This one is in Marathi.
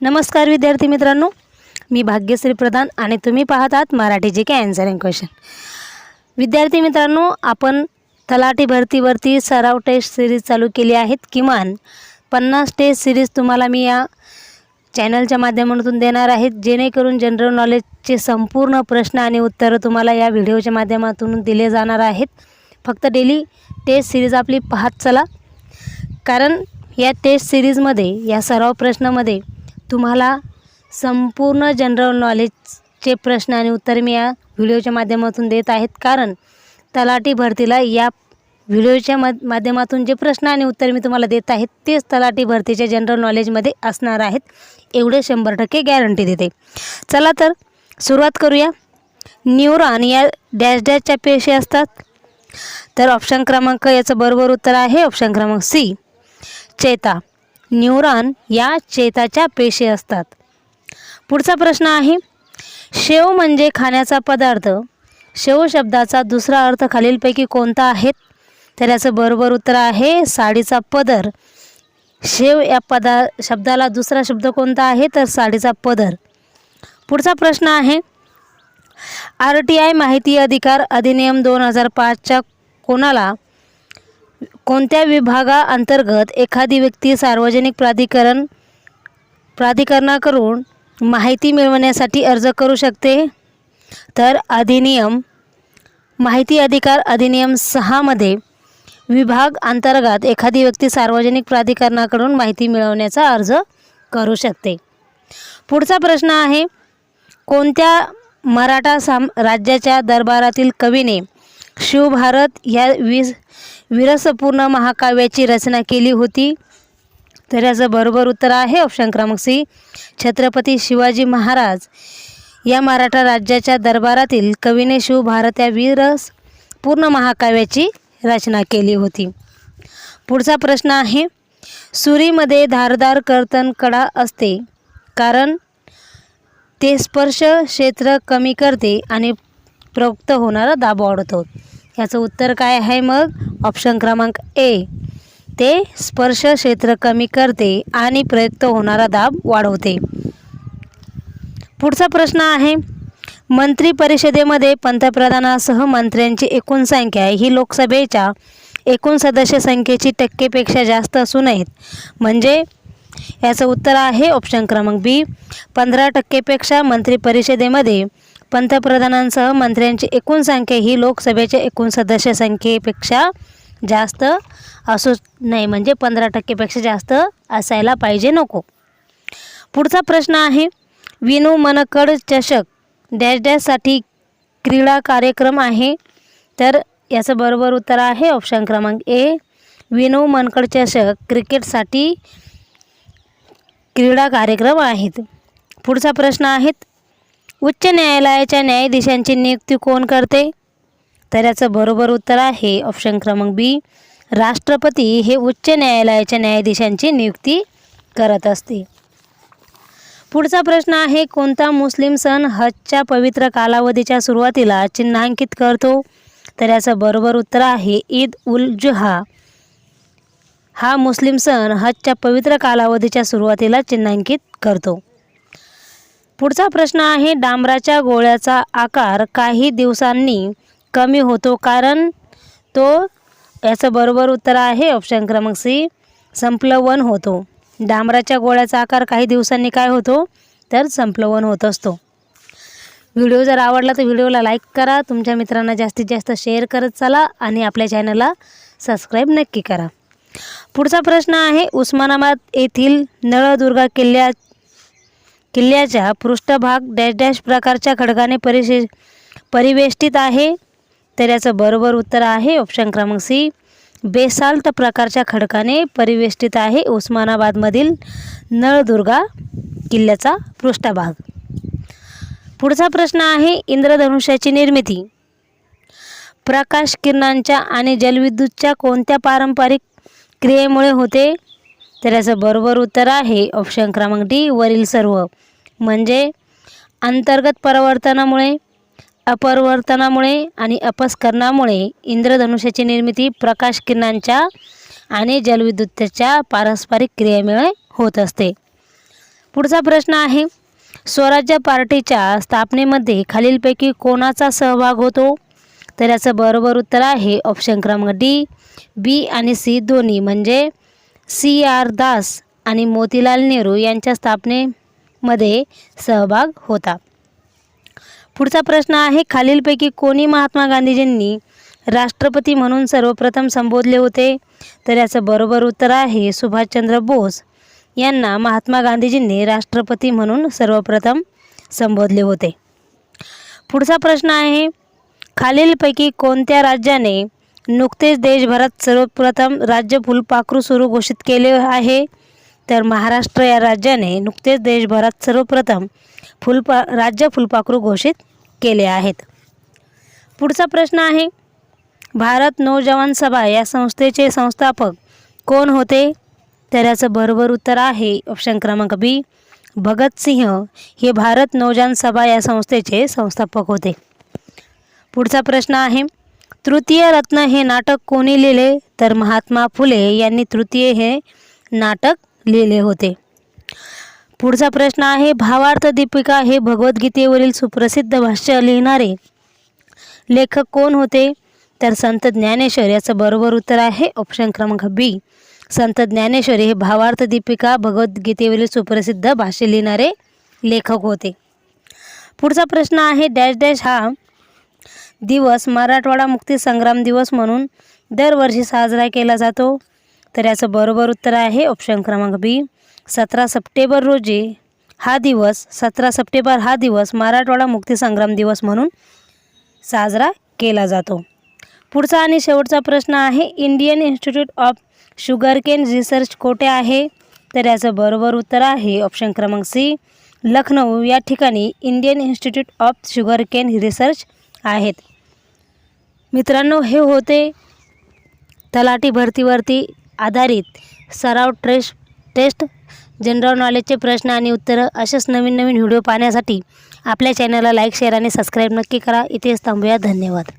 नमस्कार विद्यार्थी मित्रांनो. मी भाग्यश्री प्रधान आणि तुम्ही पाहत आहात मराठी जे के क्वेश्चन विद्यार्थी मित्रांनो आपण तलाठी भरतीवरती सराव टेस्ट सिरीज चालू केली आहेत. किमान पन्नास टेस्ट सिरीज तुम्हाला मी या चॅनलच्या माध्यमातून देणार आहेत. जेणेकरून जनरल नॉलेजचे संपूर्ण प्रश्न आणि उत्तरं तुम्हाला या व्हिडिओच्या माध्यमातून दिले जाणार आहेत. फक्त डेली टेस्ट सिरीज आपली पाहत चला. कारण या टेस्ट सिरीजमध्ये या सराव प्रश्नामध्ये तुम्हाला संपूर्ण जनरल नॉलेजचे प्रश्न आणि उत्तर मी या व्हिडिओच्या माध्यमातून देत आहेत. कारण तलाठी भरतीला या व्हिडिओच्या माध्यमातून जे प्रश्न आणि उत्तर मी तुम्हाला देत आहेत तेच तलाठी भरतीच्या जनरल नॉलेजमध्ये असणार आहेत. एवढे शंभर टक्के गॅरंटी देते. चला तर सुरुवात करूया. न्यूरॉन या डॅश डॅशच्या पेशी असतात. तर ऑप्शन क्रमांक याचं बरोबर उत्तर आहे. ऑप्शन क्रमांक सी चेता. न्यूरॉन या चेताच्या पेशी असतात. पुढचा प्रश्न आहे शेव म्हणजे खाण्याचा पदार्थ. शेव शब्दाचा दुसरा अर्थ खालीलपैकी कोणता आहे? तर याचं बरोबर उत्तर आहे साडीचा पदर. शेव या पदा शब्दाला दुसरा शब्द कोणता आहे? तर साडीचा पदर. पुढचा प्रश्न आहे आर टी आय माहिती अधिकार अधिनियम दोन हजार पाचच्या कोणाला कोणत्या विभागाअंतर्गत एखादी व्यक्ती सार्वजनिक प्राधिकरण प्राधिकरणाकडून माहिती मिळवण्यासाठी अर्ज करू शकते? तर अधिनियम माहिती अधिकार अधिनियम सहामध्ये विभाग अंतर्गत एखादी व्यक्ती सार्वजनिक प्राधिकरणाकडून माहिती मिळवण्याचा अर्ज करू शकते. पुढचा प्रश्न आहे कोणत्या मराठा साम राज्याच्या दरबारातील कवीने शिवभारत ह्या वीस विरसपूर्ण महाकाव्याची रचना केली होती. तर याचं बरोबर उत्तर आहे ऑप्शन क्रमांक सी. छत्रपती शिवाजी महाराज या मराठा राज्याच्या दरबारातील कवीने शिवभारत या वीरस पूर्ण महाकाव्याची रचना केली होती. पुढचा प्रश्न आहे सुरीमध्ये धारदार कर्तन कडा असते कारण ते स्पर्श क्षेत्र कमी करते आणि प्रवक्त होणारा दाब वाढवतो याचं उत्तर काय आहे मग? ऑप्शन क्रमांक ए ते स्पर्श क्षेत्र कमी करते आणि प्रयुक्त होणारा दाब वाढवते. पुढचा प्रश्न आहे मंत्री परिषदेमध्ये पंतप्रधानासह मंत्र्यांची एकूण संख्या ही लोकसभेच्या एकूण सदस्य संख्येची टक्केपेक्षा जास्त असू नयेत. म्हणजे याचं उत्तर आहे ऑप्शन क्रमांक बी पंधरा टक्केपेक्षा मंत्री परिषदेमध्ये पंतप्रधानांसह मंत्र्यांची एकूण संख्या ही लोकसभेच्या एकूण सदस्य संख्येपेक्षा जास्त असू नाही म्हणजे पंधरा टक्केपेक्षा जास्त असायला पाहिजे नको. पुढचा प्रश्न आहे विनू मनकड चषक डॅश डॅशसाठी क्रीडा कार्यक्रम आहे तर याचं बरोबर उत्तर आहे ऑप्शन क्रमांक ए विनू मनकड चषक क्रिकेटसाठी क्रीडा कार्यक्रम आहेत. पुढचा प्रश्न आहेत उच्च न्यायालयाच्या न्यायाधीशांची नियुक्ती कोण करते? तर याचं बरोबर उत्तर आहे ऑप्शन क्रमांक बी राष्ट्रपती हे उच्च न्यायालयाच्या न्यायाधीशांची नियुक्ती करत असते. पुढचा प्रश्न आहे कोणता मुस्लिम सण हजच्या पवित्र कालावधीच्या सुरुवातीला चिन्हांकित करतो? तर याचं बरोबर उत्तर आहे ईद उल जुहा. हा मुस्लिम सण हजच्या पवित्र कालावधीच्या सुरुवातीला चिन्हांकित करतो. पुढचा प्रश्न आहे डांबराच्या गोळ्याचा आकार काही दिवसांनी कमी होतो कारण तो याचं बरोबर उत्तर आहे ऑप्शन क्रमांक सी संप्लवन होतो. डांबराच्या गोळ्याचा आकार काही दिवसांनी काय होतो? तर संप्लवन होत असतो. व्हिडिओ जर आवडला तर व्हिडिओला लाईक करा तुमच्या मित्रांना जास्तीत जास्त शेअर करत चला आणि आपल्या चॅनलला सबस्क्राईब नक्की करा. पुढचा प्रश्न आहे उस्मानाबाद येथील नळदुर्गा किल्ल्या किल्ल्याचा पृष्ठभाग डॅश डॅश प्रकारच्या खडकाने परिशे परिवेष्टित आहे. तर याचं बरोबर उत्तर आहे ऑप्शन क्रमांक सी. बेसाल्ट प्रकारच्या खडकाने परिवेष्टित आहे उस्मानाबादमधील नळदुर्गा किल्ल्याचा पृष्ठभाग. पुढचा प्रश्न आहे इंद्रधनुष्याची निर्मिती. प्रकाश किरणांच्या आणि जलविद्युतच्या कोणत्या पारंपरिक क्रियेमुळे होते? तर याचं बरोबर उत्तर आहे ऑप्शन क्रमांक डी वरील सर्व. म्हणजे अंतर्गत परावर्तनामुळे अपरिवर्तनामुळे आणि अपस्करणामुळे इंद्रधनुष्याची निर्मिती प्रकाश किरणांच्या आणि जलविद्युतच्या पारस्परिक क्रियेमुळे होत असते. पुढचा प्रश्न आहे स्वराज्य पार्टीच्या स्थापनेमध्ये खालीलपैकी कोणाचा सहभाग होतो? तर याचं बरोबर उत्तर आहे ऑप्शन क्रमांक डी बी आणि सी दोन्ही. म्हणजे सी आर दास आणि मोतीलाल नेहरू यांच्या स्थापनेमध्ये सहभाग होता. पुढचा प्रश्न आहे खालीलपैकी कोणी महात्मा गांधीजींनी राष्ट्रपती म्हणून सर्वप्रथम संबोधले होते? तर याचं बरोबर उत्तर आहे सुभाषचंद्र बोस यांना महात्मा गांधीजींनी राष्ट्रपती म्हणून सर्वप्रथम संबोधले होते. पुढचा प्रश्न आहे खालीलपैकी कोणत्या राज्याने नुकतेच देशभरात सर्वप्रथम राज्य फुलपाखरू सुरू घोषित केले आहे. तर महाराष्ट्र या राज्याने नुकतेच देशभरात सर्वप्रथम फुलपा राज्य फुलपाखरू घोषित केले आहेत. पुढचा प्रश्न आहे भारत नौजवान सभा या संस्थेचे संस्थापक कोण होते? तर याचं बरोबर उत्तर आहे ऑप्शन क्रमांक बी भगतसिंह हे भारत नौजवान सभा या संस्थेचे संस्थापक होते. पुढचा प्रश्न आहे तृतीय रत्न हे नाटक कोणी लिहिले? तर महात्मा फुले यांनी तृतीय हे नाटक लिहिले होते. पुढचा प्रश्न आहे भावार्थ दीपिका हे भगवद्गीतेवरील सुप्रसिद्ध भाष्य लिहिणारे लेखक कोण होते? तर संत ज्ञानेश्वर याचं बरोबर उत्तर आहे ऑप्शन क्रमांक बी संत ज्ञानेश्वरी हे भावार्थ दीपिका भगवद्गीतेवरील सुप्रसिद्ध भाष्य लिहिणारे लेखक होते. पुढचा प्रश्न आहे डॅश डॅश हा दिवस मराठवाडा मुक्ती संग्राम दिवस म्हणून दरवर्षी साजरा केला जातो. तर याचं बरोबर उत्तर आहे ऑप्शन क्रमांक बी सतरा सप्टेंबर रोजी हा दिवस सतरा सप्टेंबर हा दिवस मराठवाडा मुक्ती संग्राम दिवस म्हणून साजरा केला जातो. पुढचा आणि शेवटचा प्रश्न आहे Indian institute of sugarcane research कोठे आहे? तर याचं बरोबर उत्तर आहे ऑप्शन क्रमांक सी लखनौ या ठिकाणी Indian institute of sugarcane research आहेत. मित्रांनो हे होते तलाठी भरतीवरती आधारित सराव ट्रेश टेस्ट जनरल नॉलेजचे प्रश्न आणि उत्तरं असेच नवीन नवीन व्हिडिओ पाहण्यासाठी आपल्या चॅनलला लाईक शेअर आणि सबस्क्राईब नक्की करा. इथेच थांबूया. धन्यवाद.